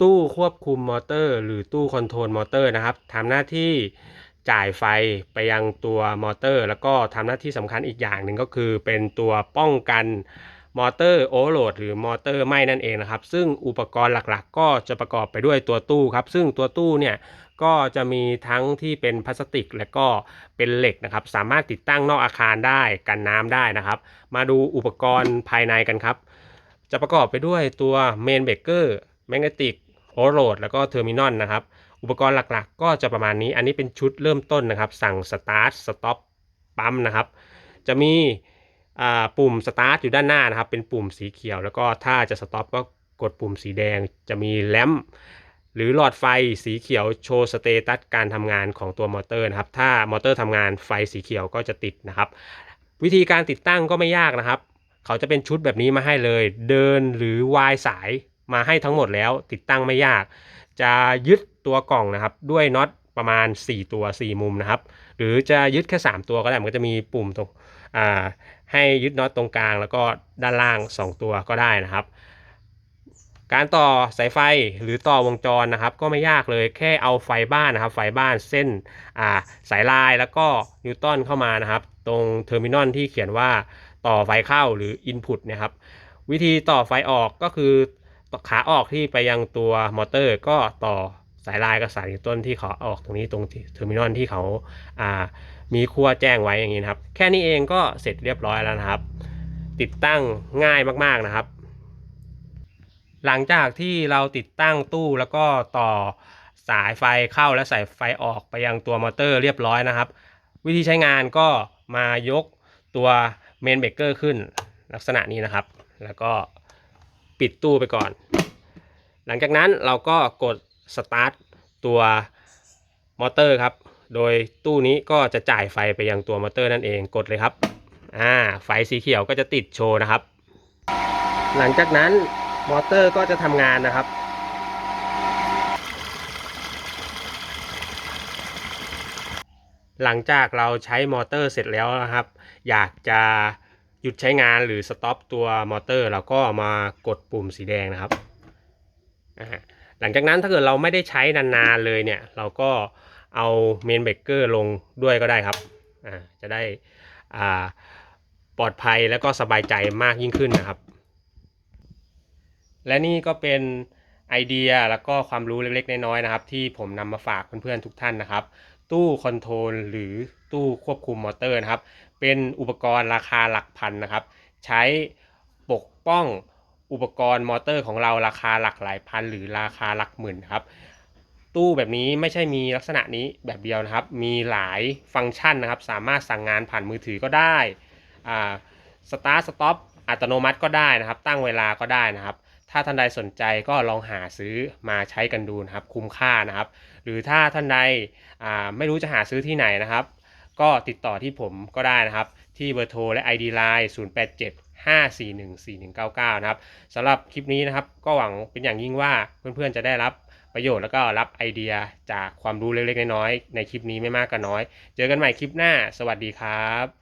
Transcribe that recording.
ตู้ควบคุมมอเตอร์ หรือตู้คอนโทรลมอเตอร์นะครับทำหน้าที่จ่ายไฟไปยังตัวมอเตอร์ แล้วก็ทำหน้าที่สำคัญอีกอย่างหนึ่งก็คือเป็นตัวป้องกันมอเตอร์โอเวอร์โหลดหรือมอเตอร์ไหม้นั่นเองนะครับ ซึ่งอุปกรณ์หลักๆ ก็จะประกอบไปด้วยตัวตู้ครับ ซึ่งตัวตู้เนี่ยก็จะมีทั้งที่เป็นพลาสติก และก็เป็นเหล็กนะครับ สามารถติดตั้งนอกอาคารได้กันน้ำได้นะครับ มาดูอุปกรณ์ภายในกันครับ จะประกอบไปด้วยตัวเมนเบรกเกอร์แมกเนติก โอเวอร์โหลดแล้วก็เทอร์มินอลนะครับ อุปกรณ์หลักๆ ก็จะประมาณนี้ อันนี้เป็นชุดเริ่มต้นนะครับ สั่งสตาร์ทสต็อปปั๊มนะครับ จะมีปุ่มสตาร์ทอยู่ด้านหน้านะครับ เป็นปุ่มสีเขียว แล้วก็ถ้าจะสต็อปก็กดปุ่มสีแดง จะมีแลมหรือหลอดไฟสีเขียวโชว์สเตตัสการทำงานของตัวมอเตอร์นะครับ ถ้ามอเตอร์ทำงานไฟสีเขียวก็จะติดนะครับ วิธีการติดตั้งก็ไม่ยากนะครับ เขาจะเป็นชุดแบบนี้มาให้เลย เดินหรือวายสาย มาให้ทั้งหมดแล้วติดตั้งไม่ยาก จะยึดตัวกล่องนะครับ ด้วยน็อตประมาณ 4 ตัว 4 มุมนะครับ หรือจะยึดแค่ 3 ตัวก็ได้ มันก็จะมีปุ่มตรงอ่าให้ยึดน็อตตรงกลาง แล้วก็ด้านล่าง 2 ตัวก็ได้นะครับ การต่อสายไฟหรือต่อวงจรนะครับ ก็ไม่ยากเลยแค่เอาไฟบ้านนะครับ ไฟบ้านเส้นอ่าสายลายแล้วก็นิวตันเข้ามานะครับ ตรงเทอร์มินอลที่เขียนว่าต่อไฟเข้าหรือ Input นะครับวิธีต่อไฟออกก็คือ ขาออกที่ไปยังตัวมอเตอร์ก็ต่อสายลายกับสายตันที่เขาออกตรงนี้ตรงเทอร์มินอลที่เขาอ่ามีขั้วแจ้งไว้อย่างนี้นะครับ แค่นี้เองก็เสร็จเรียบร้อยแล้วนะครับ ติดตั้งง่ายมากๆนะครับ หลังจากที่เราติดตั้งตู้แล้วก็ต่อสายไฟเข้าและสายไฟออกไปยังตัวมอเตอร์เรียบร้อยนะครับ วิธีใช้งานก็มายกตัวเมนเบรกเกอร์ขึ้นลักษณะนี้นะครับ แล้วก็ ปิดตู้ไปก่อน หลังจากนั้นเราก็กดสตาร์ทตัวมอเตอร์ครับ โดยตู้นี้ก็จะจ่ายไฟไปยังตัวมอเตอร์นั่นเองกดเลยครับอ่าไฟสีเขียวก็จะติดโชว์นะครับ หลังจากนั้นมอเตอร์ก็จะทำงานนะครับหลังจากเราใช้มอเตอร์เสร็จแล้วนะครับ อยากจะ หยุดใช้งานหรือสต็อปตัวมอเตอร์เราก็มากดปุ่มสีแดงนะครับอ่าหลังจากนั้นถ้าเกิดเราไม่ได้ใช้นานๆเลยเนี่ย เราก็เอาเมนเบรกเกอร์ลงด้วยก็ได้ครับอ่าจะได้อ่าปลอดภัยแล้วก็สบายใจมากยิ่งขึ้นนะครับ และนี่ก็เป็นไอเดียแล้วก็ความรู้เล็กๆ น้อยๆนะครับ ที่ผมนำมาฝากเพื่อนๆทุกท่านนะครับ ตู้คอนโทรลหรือ ตู้ควบคุมมอเตอร์นะครับ เป็นอุปกรณ์ราคาหลักพันนะครับ ใช้ปกป้องอุปกรณ์มอเตอร์ของเราราคาหลักหลายพันหรือราคาหลักหมื่นครับ ตู้แบบนี้ไม่ใช่มีลักษณะนี้แบบเดียวนะครับ มีหลายฟังก์ชันนะครับ สามารถสั่งงานผ่านมือถือก็ได้อ่าสตาร์ทสต็อปอัตโนมัติก็ได้นะครับ ตั้งเวลาก็ได้นะครับ ถ้าท่านใดสนใจก็ลองหาซื้อมาใช้กันดูนะครับ คุ้มค่านะครับ หรือถ้าท่านใดไม่รู้จะหาซื้อที่ไหนนะครับ ก็ติดต่อที่ผมก็ได้นะครับ ที่เบอร์โทรและ ID Line 087 541 4199 นะครับสำหรับคลิปนี้นะครับ ก็หวังเป็นอย่างยิ่งว่าเพื่อนๆจะได้รับประโยชน์แล้วก็รับไอเดียจากความรู้เล็กๆน้อยๆในคลิปนี้ไม่มากก็น้อย เจอกันใหม่คลิปหน้า สวัสดีครับ